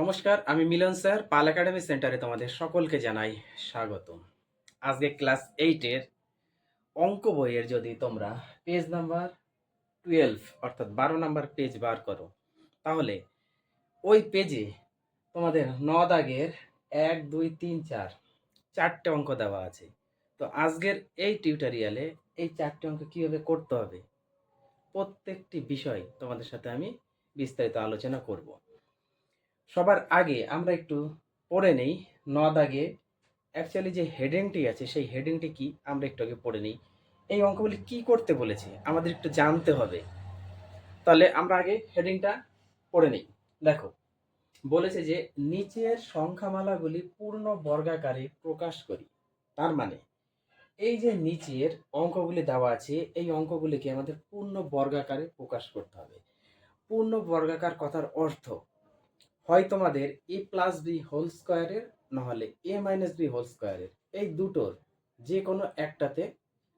নমস্কার, আমি মিলন স্যার, পাল একাডেমি সেন্টারে তোমাদের সকলকে জানাই স্বাগতম। আজকে ক্লাস এইটের অঙ্ক বইয়ের যদি তোমরা পেজ নাম্বার টুয়েলভ অর্থাৎ বারো নাম্বার পেজ বার করো, তাহলে ওই পেজে তোমাদের ন দাগের এক, দুই, তিন, চার চারটে অঙ্ক দেওয়া আছে। তো আজকের এই টিউটোরিয়ালে এই চারটে অঙ্ক কীভাবে করতে হবে, প্রত্যেকটি বিষয় তোমাদের সাথে আমি বিস্তারিত আলোচনা করব। সবার আগে আমরা একটু পড়ে নেই, ন দাগে। অ্যাকচুয়ালি যে হেডিংটি আছে, সেই হেডিংটি কি আমরা একটু আগে পড়ে নিই। এই অঙ্কগুলি কি করতে বলেছে, আমাদের একটু জানতে হবে। তাহলে আমরা আগে হেডিংটা পড়ে নিই। দেখো, বলেছে যে, নিচের সংখ্যামালাগুলি পূর্ণ বর্গাকারে প্রকাশ করি। তার মানে এই যে নিচের অঙ্কগুলি দেওয়া আছে, এই অঙ্কগুলিকে আমাদের পূর্ণ বর্গাকারে প্রকাশ করতে হবে। পূর্ণ বর্গাকার কথার অর্থ হয় তোমাদের এ প্লাস বি হোল স্কোয়ারের নাহলে এ মাইনাস বি হোল স্কোয়ারের এই দুটোর যে কোনো একটাতে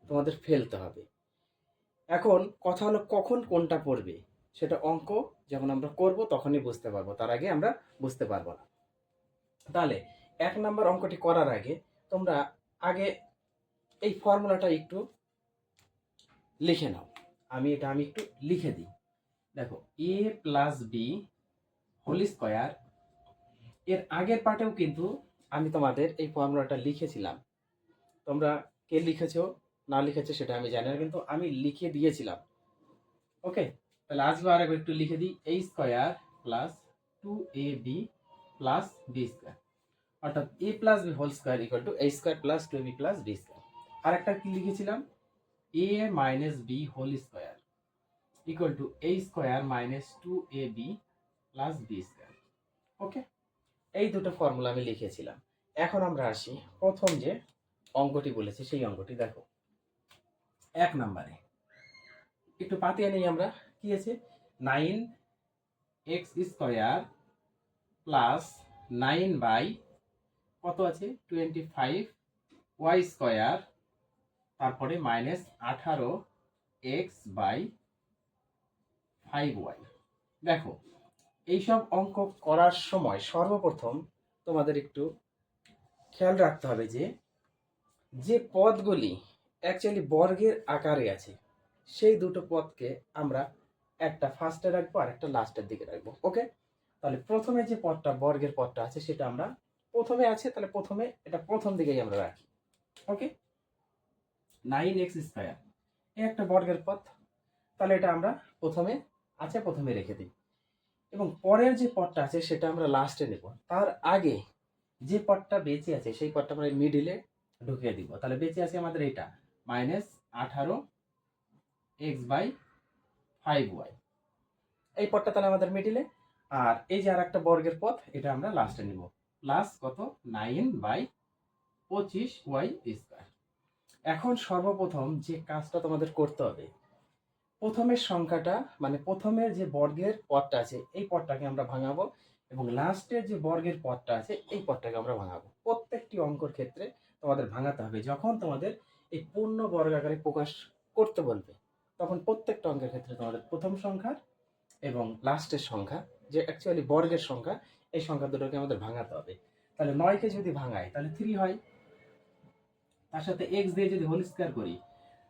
তোমাদের ফেলতে হবে। এখন কথা হলো কখন কোনটা পড়বে? সেটা অঙ্ক, যখন আমরা করব তখনই বুঝতে পারব। তার আগে আমরা বুঝতে পারব না। তাহলে এক নাম্বার অঙ্কটি করার আগে তোমরা আগে এই ফর্মুলাটা একটু লিখে নাও। আমি এটা আমি একটু লিখে দিই। দেখো A plus B whole square. এর আগের পার্টেও কিন্তু আমি তোমাদের এই ফর্মুলাটা লিখেছিলাম। তোমরা কে লিখেছো, না লিখেছো সেটা আমি জানি না, কিন্তু আমি লিখে দিয়েছিলাম। ওকে, তাহলে আজকে আর একটু লিখে দিই। এই square plus two A B plus B square. অর্থাৎ A plus B whole square equal to A square plus two B plus B square আর একটা কি লিখেছিলাম? A minus B whole square equal to A square minus two A B plus B square okay এই দুটো formula আমি লিখেছিলাম। এখন আমরা আসি প্রথম যে অঙ্কটি বলেছে সেই অঙ্কটি দেখো। এক নম্বরে। একটু পাতিয়ে নেই আমরা। কি আছে? Nine X square plus nine by কত আছে? টোয়েন্টি ফাইভ ওয়াই স্কোয়ার তারপরে মাইনাস আঠারো এক্স বাই ফাইভ ওয়াই দেখো এইসব অঙ্ক করার সময় সর্বপ্রথম তোমাদের একটু খেয়াল রাখতে হবে যে যে পদগুলি অ্যাকচুয়ালি বর্গের আকারে আছে, সেই দুটো পদকে আমরা একটা ফার্স্টে রাখব আর একটা লাস্টের দিকে রাখব ওকে তাহলে প্রথমে যে পদটা, বর্গের পদটা আছে, সেটা আমরা প্রথমে আছে, তাহলে প্রথমে এটা প্রথম দিকেই আমরা রাখি ওকে নাইন এক্স স্কোয়ার এই একটা বর্গের পথ তাহলে এটা আমরা প্রথমে আছে, প্রথমে রেখে দিই। এবং পরের যে পদটা আছে সেটা আমরা লাস্টে নেব। তার আগে যে পদটা বেঁচে আছে সেই পদটা আমরা মিডিলে ঢুকিয়ে দিব। তাহলে বেঁচে আছে আমাদের এটা মাইনাস আঠারো এক্স বাই ফাইভ ওয়াই এই পদটা তাহলে আমাদের মিডিলে আর এই যে আর একটা বর্গের পথ, এটা আমরা লাস্টে নিব। প্লাস কত? নাইন বাই পঁচিশ ওয়াই স্কোয়ার এখন সর্বপ্রথম যে কাজটা তোমাদের করতে হবে প্রথমের সংখ্যাটা মানে প্রথমের যে বর্গের পদটা আছে, এই পদটাকে আমরা ভাঙাবো এবং লাস্টের যে বর্গের পদটা আছে, এই পদটাকে আমরা ভাঙাবো। প্রত্যেকটি অঙ্কর ক্ষেত্রে তোমাদের ভাঙাতে হবে। যখন তোমাদের এই পূর্ণ বর্গাকারে প্রকাশ করতে বলবে, তখন প্রত্যেকটা অঙ্কের ক্ষেত্রে তোমাদের প্রথম সংখ্যা এবং লাস্টের সংখ্যা, যে অ্যাকচুয়ালি বর্গের সংখ্যা, এই সংখ্যা দুটোকে আমাদের ভাঙাতে হবে। তাহলে নয়কে যদি ভাঙাই, তাহলে থ্রি হয়। তার সাথে এক্স দিয়ে যদি হোল স্কোয়ার করি,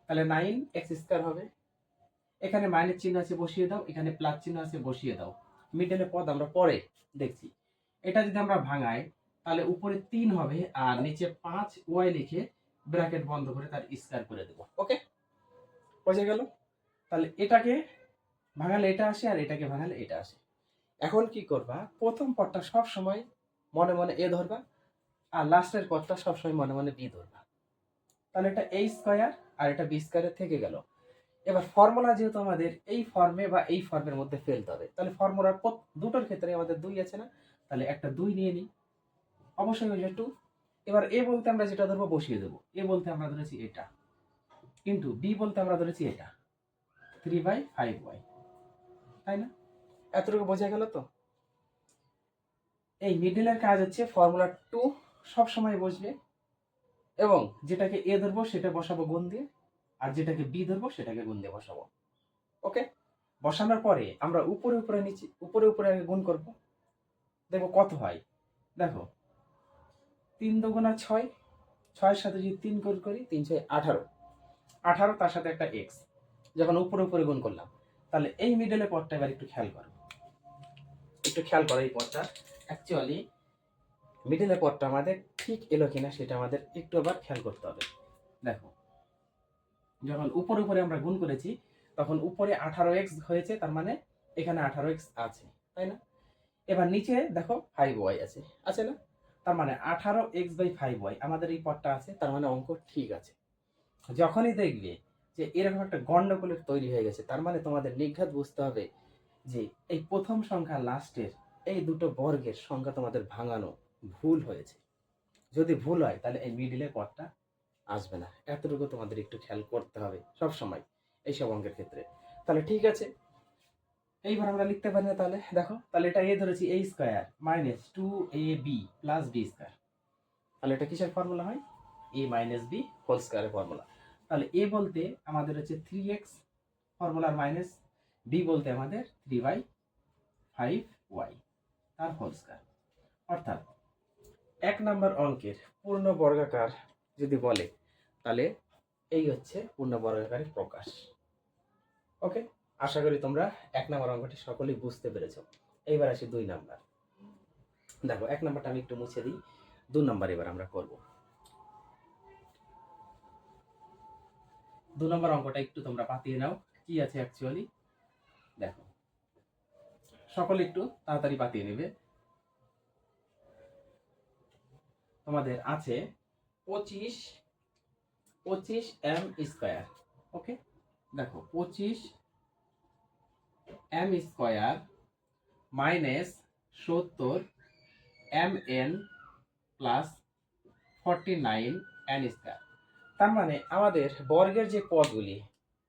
তাহলে নাইন এক্স স্কোয়ার হবে। এখানে মাইনাস চিহ্ন আছে, বসিয়ে দাও। এখানে প্লাস চিহ্ন আছে, বসিয়ে দাও। মিডলে পদ আমরা পরে দেখছি। এটা যদি আমরা ভাঙাই, তাহলে উপরে তিন হবে আর নিচে পাঁচ ওয়াই লিখে ব্র্যাকেট বন্ধ করে তার স্কোয়ার করে দেবো। ওকে? বোঝা গেল? তাহলে এটাকে ভাঙালে এটা আসে আর এটাকে ভাঙালে এটা আসে। এখন কি করবা? প্রথম পদটা সব সময় মনে মনে এ ধরবা আর লাস্টের পদটা সবসময় মনে মনে বি ধরবা। তাহলে এটা এই স্কোয়ার আর এটা বি স্কোয়ারের থেকে গেল। এবার ফর্মুলা যেহেতু আমাদের এই ফর্মে বা এই ফর্মের মধ্যে ফেলতে হবে। তাহলে ফর্মুলার দুটোর ক্ষেত্রে আমাদের দুই আছে না? তাহলে একটা দুই নিয়ে নিই। অবশ্যই হয়ে টু এবার এ বলতে আমরা যেটা ধরবো বসিয়ে দেবো। এ বলতে আমরা ধরেছি এটা। কিন্তু বি বলতে আমরা ধরেছি এটা। থ্রি বাই ফাইভ ওয়াই তাই না? এতটুকু বোঝা গেল তো? এই মিডিলের কাজ হচ্ছে ফর্মুলা টু সবসময় বসবে। এবং যেটাকে এ ধরবো সেটা বসাবো গুণ দিয়ে। আর যেটাকে বি ধরবো সেটাকে গুণ দিয়ে বসাবো। ওকে বসানোর পরে আমরা উপরে উপরে নিচে উপরে উপরে আগে গুণ করব। দেখো কত হয়। দেখো তিন দুগুণা ছয় ছয়ের সাথে যদি তিন গুণ করি তিন ছয় আঠারো। আঠারো তার সাথে একটা এক্স যখন উপরে উপরে গুণ করলাম তাহলে এই মিডলের পথটা এবার একটু খেয়াল করো। একটু খেয়াল করো এই পথটা। অ্যাকচুয়ালি মিডলের পথটা আমাদের ঠিক এলো কিনা সেটা আমাদের একটু আবার খেয়াল করতে হবে। দেখো যখন উপরে উপরে আমরা গুণ করেছি, তখন উপরে আঠারো এক্স হয়েছে, তার মানে এখানে আঠারো এক্স আছে, তাই না? এবার নিচে দেখো ফাইভ ওয়াই আছে আছে না? তার মানে আঠারো এক্স বাই ফাইভ ওয়াই আমাদের এই পদটা আছে, তার মানে অঙ্ক ঠিক আছে। যখনই দেখবে যে এরকম একটা গন্ডগোলের তৈরি হয়ে গেছে, তার মানে তোমাদের নিঘাত বুঝতে হবে যে এই প্রথম সংখ্যা লাস্টের এই দুটো বর্গের সংখ্যা তোমাদের ভাঙানো ভুল হয়েছে। যদি ভুল হয়, তাহলে এই মিডিলের পদটা আসবে না। এতটুকু তোমাদের একটু খেয়াল করতে হবে সব সময় এইসব অঙ্কের ক্ষেত্রে। তাহলে ঠিক আছে? এইবার আমরা লিখতে পারি না তাহলে। দেখো, তাহলে এটা এ ধরেছি A square minus two A B plus B square তাহলে এটা কিসের ফর্মুলা হয়? এ মাইনাস বি হোল স্কোয়ারের ফর্মুলা তাহলে এ বলতে আমাদের হচ্ছে থ্রি এক্স ফর্মুলার মাইনাস বি বলতে আমাদের থ্রি বাই ফাইভ ওয়াই তার হোল স্কোয়ার অর্থাৎ এক নম্বর অঙ্কের পূর্ণ বর্গাকার যদি বলে, তাহলে এই হচ্ছে পূর্ণ বর্গাকারের প্রকাশ। ওকে আশা করি তোমরা এক নম্বর অঙ্কটি সকলেই বুঝতে পেরেছ। এইবার আসি দুই নাম্বার। দেখো, এক নাম্বারটা আমি একটু মুছে দিই। দু নাম্বার এবার আমরা করব। দু নম্বর অঙ্কটা একটু তোমরা পাতিয়ে নাও। কি আছে অ্যাকচুয়ালি দেখো। সকলে একটু তাড়াতাড়ি পাতিয়ে নেবে। তোমাদের আছে পঁচিশ পঁচিশ এম স্কোয়ার, ওকে? দেখো, পঁচিশ এম স্কোয়ার মাইনাস সত্তর M N plus forty nine N square. তার মানে আমাদের বর্গের যে পদগুলি,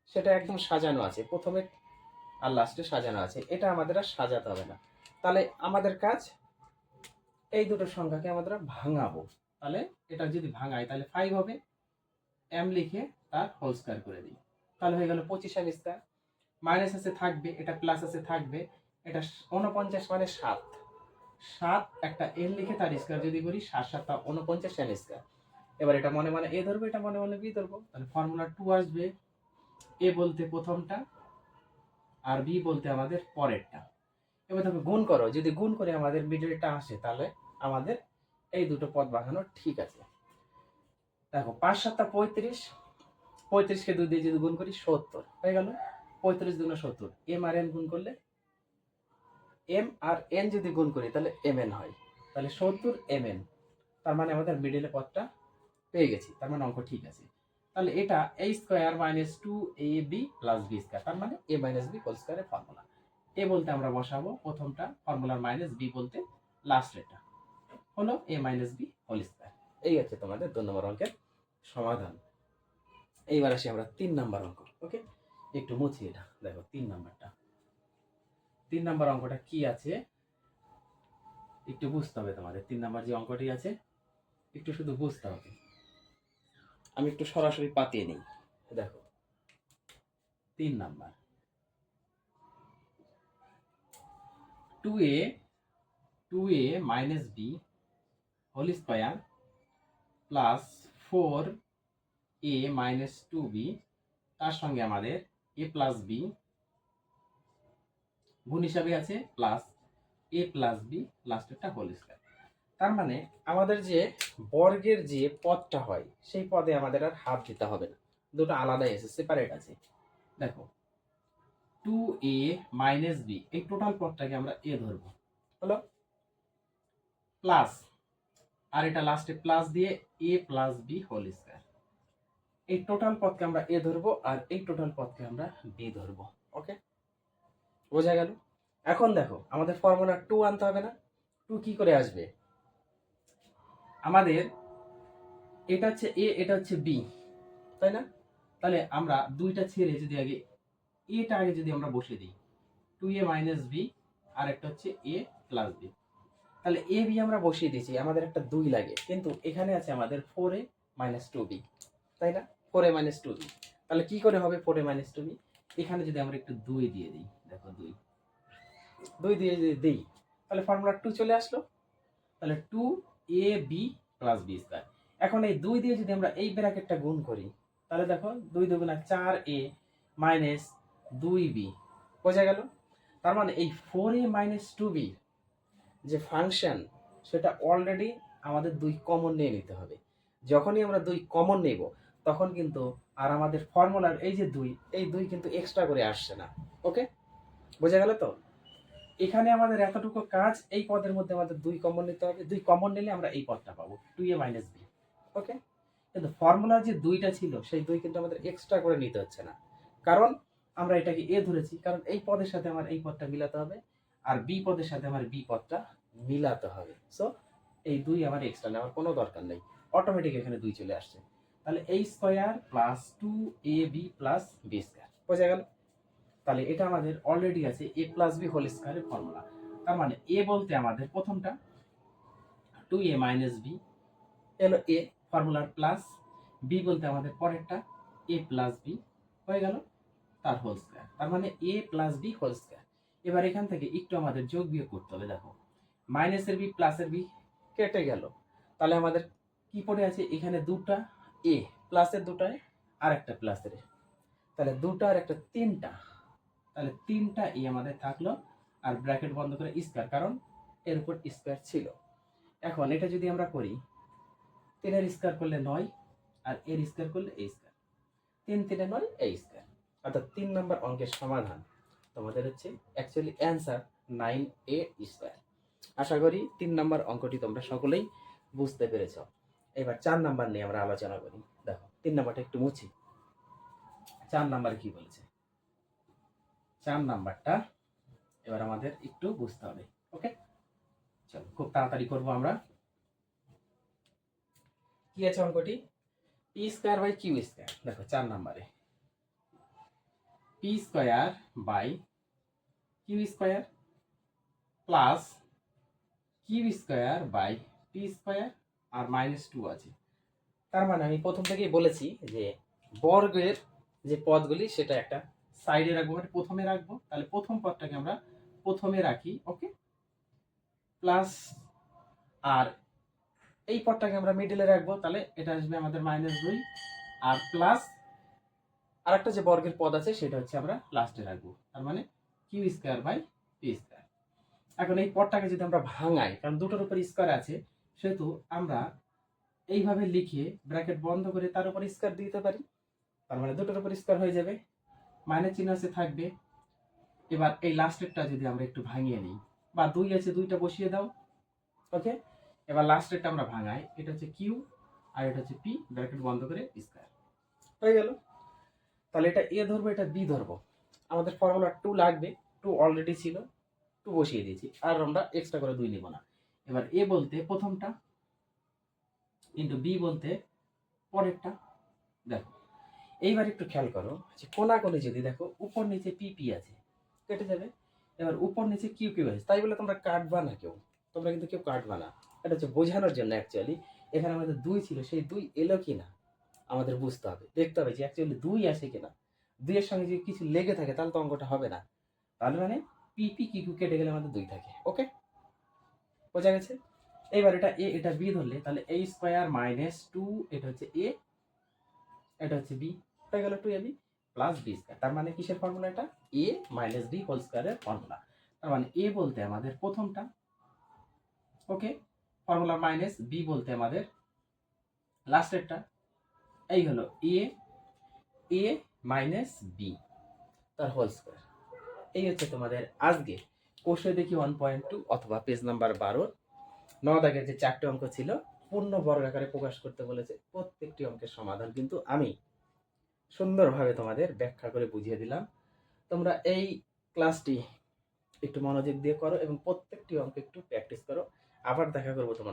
সেটা একদম সাজানো আছে। প্রথমে আর লাস্টে সাজানো আছে। এটা আমাদের আর সাজাতে হবে না। তাহলে আমাদের কাজ এই দুটো সংখ্যাকে আমাদের ভাঙাবো। তাহলে এটা যদি ভাঙাই তাহলে ফাইভ হবে। এম লিখে তার হোল স্কোয়ার করে দিই। তাহলে হয়ে গেল পঁচিশ এম স্কোয়ার মাইনাস আছে থাকবে, এটা প্লাস আছে থাকবে। এটা উনপঞ্চাশ মানে সাত। সাত একটা এন লিখে তার স্কোয়ার যদি করি, সাত সাতটা উনপঞ্চাশ এন স্কোয়ার এবার এটা মনে মনে এ ধরবো, এটা মনে মনে বি ধরবো। তাহলে ফর্মুলা টু আসবে। এ বলতে প্রথমটা, আর বি বলতে আমাদের পরেরটা। এবার দেখো, গুণ করো। যদি গুণ করে আমাদের মিডলটা আসে, তাহলে আমাদের এই দুটো পদ বাঁকানো ঠিক আছে। দেখো, পাঁচ সাতটা পঁয়ত্রিশ, পঁয়ত্রিশকে দুই দিয়ে যদি গুণ করি, সত্তর। হয়ে গেল? পঁয়ত্রিশ দুগুণ সত্তর। এম আর এন গুণ করলে? এম আর এন যদি গুণ করি, তাহলে এম এন হয়। তাহলে সত্তর এম এন। তার মানে আমাদের মিডিলে পদটা পেয়ে গেছি। তার মানে অঙ্ক ঠিক আছে। তাহলে এটা A square minus two A B plus B square তার মানে এ মাইনাস বি হোল স্কোয়ারের ফর্মুলা এ বলতে আমরা বসাবো প্রথমটা ফর্মুলার মাইনাস বি বলতে লাস্টেরটা হলো A minus B whole square এই হচ্ছে তোমাদের দু নম্বর অঙ্কের সমাধান। এইবার আসি আমরা তিন নাম্বার অঙ্ক ওকে একটু মুছি এটা। দেখো, তিন নাম্বারটা। তিন নাম্বার অঙ্কটা কি আছে? একটু বুঝতে হবে তোমাদের, তিন নাম্বার যে অঙ্কটি আছে, একটু শুধু বুঝতে হবে। আমি একটু সরাসরি পাতিয়ে নিই। দেখো, তিন number. Two A two A minus B whole square plus four A minus two B তার সঙ্গে আমাদের এ প্লাস বি গুণ হিসাবে আছে প্লাস এ প্লাস বি লাস্টেরটা হোল স্কোয়ার তার মানে আমাদের যে বর্গের যে পদটা হয়, সেই পদে আমাদের আর হাত দিতে হবে না। দুটো আলাদাই আছে সেপারেট আছে। দেখো টু এ মাইনাস বি এই টোটাল পদটাকে আমরা এ ধরবো। হলো প্লাস আর এটা লাস্টে প্লাস দিয়ে A plus B whole square এই টোটাল পথকে আমরা এ ধরবো আর এই টোটাল পথকে আমরা বি ধরবো। ওকে বোঝা গেল? এখন দেখো, আমাদের ফর্মুলা টু আনতে হবে না। টু কি করে আসবে? আমাদের এটা হচ্ছে এ এটা হচ্ছে বি তাই না? তাহলে আমরা দুইটা ছেড়ে যদি আগে এটা আগে যদি আমরা বসিয়ে দিই টু এ মাইনাস বি আর একটা হচ্ছে এ প্লাস বি তাহলে এ বি আমরা বসিয়ে দিয়েছি, আমাদের একটা দুই লাগে। কিন্তু এখানে আছে আমাদের four A minus two B তাই না? Four A minus two B তাহলে কী করে হবে four A minus two B এখানে যদি আমরা একটু দুই দিয়ে দিই, দেখো দুই। দুই দিয়ে যদি দিই, তাহলে ফর্মুলা টু চলে আসলো। তাহলে two A B plus B square এখন এই দুই দিয়ে যদি আমরা এই ব্র্যাকেটটা গুণ করি, তাহলে দেখো দুই দুগুণা চার এ মাইনাস দুই বি বোঝা গেল? তার মানে এই four A minus two B যে ফাংশন সেটা অলরেডি আমাদের দুই কমন নিয়ে নিতে হবে। যখনই আমরা দুই কমন নেব, তখন কিন্তু আর আমাদের ফর্মুলার এই যে দুই, এই দুই কিন্তু এক্সট্রা করে আসছে না। ওকে বোঝা গেল তো? এখানে আমাদের এতটুকু কাজ, এই পদের মধ্যে আমাদের দুই কমন নিতে হবে। দুই কমন নিলে আমরা এই পদটা পাবো two A minus B okay কিন্তু ফর্মুলার যে দুইটা ছিল, সেই দুই কিন্তু আমাদের এক্সট্রা করে নিতে হচ্ছে না। কারণ আমরা এটাকে এ ধরেছি, কারণ এই পদের সাথে আমার এই পদটা মিলাতে হবে, আর বি পদের সাথে আমার বি পদটা মিলাতে হবে। সো এই দুই আমার এক্সট্রা নেওয়ার কোনো দরকার নেই। অটোমেটিক এখানে দুই চলে আসছে। তাহলে এই square plus two A B plus B square বোঝা গেল? তাহলে এটা আমাদের অলরেডি আছে এ প্লাস বি হোল স্কোয়ারের ফর্মুলা তার মানে এ বলতে আমাদের প্রথমটা টু এ মাইনাস বি এলো এ ফর্মুলার প্লাস বি বলতে আমাদের পরেরটা এ প্লাস বি হয়ে গেল তার হোল স্কোয়ার তার মানে A plus B whole square এবার এখান থেকে একটু আমাদের যোগ বিয়োগ করতে হবে, দেখো। মাইনাসের বি প্লাসের বি কেটে গেল। তাহলে আমাদের কি পড়ে আছে? এখানে দুটা এ প্লাসের দুটায় আর একটা প্লাসের এ। তাহলে দুটা আর একটা তিনটা। তাহলে তিনটা ই আমাদের থাকল আর ব্র্যাকেট বন্ধ করে স্কোয়ার কারণ এর উপর স্কোয়ার ছিল। এখন এটা যদি আমরা করি, তিনের স্কোয়ার করলে নয় আর এর স্কোয়ার করলে এই স্কোয়ার তিন তিনে নয় এই স্কোয়ার অর্থাৎ তিন নম্বর অঙ্কের সমাধান তোমাদের হচ্ছে actually answer nine A square আশা করি তিন নাম্বার অঙ্কটি তোমরা সকলেই বুঝতে পেরেছ। এবার চার নাম্বার নিয়ে আমরা আলোচনা করি। দেখো, তিন নাম্বারটা একটু মুছি। চার নাম্বার কি বলেছে? চার নাম্বারটা এবার আমাদের একটু বুঝতে হবে, ওকে? চলো, খুব তাড়াতাড়ি করব আমরা। কি আছে অঙ্কটি? P square by Q square. দেখো, চার নাম্বারে। P square by Q square plus Q square by P square R minus two আছে। তার মানে আমি প্রথম থেকেই বলেছি যে বর্গের যে পদগুলি, সেটা একটা সাইডে রাখব মানে প্রথমে রাখব। তাহলে প্রথম পদটাকে আমরা প্রথমে রাখি ওকে প্লাস আর এই পদটাকে আমরা মিডলে রাখব, তাহলে এটা আসবে আমাদের মাইনাস দুই। আর প্লাস আরেকটা যে বর্গের পদ আছে, সেটা হচ্ছে আমরা লাস্টে রাখব। তার মানে Q square by P square এখন এই পটটাকে যদি আমরা ভাঙাই, কারণ দুটোর উপর স্কোয়ার আছে, সেহেতু আমরা এইভাবে লিখে ব্র্যাকেট বন্ধ করে তার উপর স্কোয়ার দিতে পারি। তার মানে দুটোর উপর স্কোয়ার হয়ে যাবে। মাইনাস চিহ্ন আছে, থাকবে। এবার এই লাস্টেরটা যদি আমরা একটু ভাঙিয়ে নিই, বা দুই আছে, দুইটা বসিয়ে দাও। ওকে এবার লাস্টেরটা আমরা ভাঙাই। এটা হচ্ছে কিউ আর এটা হচ্ছে পি ব্র্যাকেট বন্ধ করে স্কোয়ার হয়ে গেল। তাহলে এটা এ ধরবো, এটা বি ধরবো। আমাদের ফর্মুলা টু লাগবে টু অলরেডি ছিল। টু বসিয়ে দিয়েছি। আর আমরা এক্সট্রা করে দুই নিব না। এবার এ বলতে প্রথমটা ইন্টু বি বলতে পরেরটা দেখো। এইবার একটু খেয়াল করো যে কোনা কোনে যদি দেখো, উপর নিচে পি পি আছে, কেটে যাবে। এবার উপর নিচে কিউ কিউ আছে। তাই বলে তোমরা কাটবা না কেউ। তোমরা কিন্তু কেউ কাটবা না। এটা হচ্ছে বোঝানোর জন্য অ্যাকচুয়ালি এখানে আমাদের দুই ছিল, সেই দুই এলো কি না আমাদের বুঝতে হবে। দেখতে হবে যে অ্যাকচুয়ালি দুই আসে কিনা। দুইয়ের সঙ্গে যদি কিছু লেগে থাকে, তাহলে তো অঙ্কটা হবে না। তাহলে মানে পি পি কিউ কেটে গেলে আমাদের দুই থাকে ওকে বোঝা গেছে? এইবার এটা এ এটা বি ধরলে, তাহলে এ স্কোয়ার মাইনাস টু এটা হচ্ছে এ এটা হচ্ছে বি হয়ে গেল two A B plus B square তার মানে কিসের ফর্মুলা এটা? এ মাইনাস বি হোল স্কোয়ারের ফর্মুলা তার মানে এ বলতে আমাদের প্রথমটা ওকে ফর্মুলা মাইনাস বি বলতে আমাদের লাস্টেরটা এই হলো এ এ মাইনাস বি তার হোল স্কোয়ার এই হচ্ছে তোমাদের আজকে। কোষে দেখি ওয়ান পয়েন্ট টু অথবা পেজ নাম্বার বারো। ন দাগের যে চারটে অঙ্ক ছিল, পূর্ণ বর্গ আকারে প্রকাশ করতে বলেছে প্রত্যেকটি অঙ্কের সমাধান কিন্তু আমি। সুন্দরভাবে তোমাদের ব্যাখ্যা করে বুঝিয়ে দিলাম। তোমরা এই ক্লাসটি একটু মনোযোগ দিয়ে করো এবং প্রত্যেকটি অঙ্ক একটু প্র্যাকটিস করো। আবার দেখা করব তোমার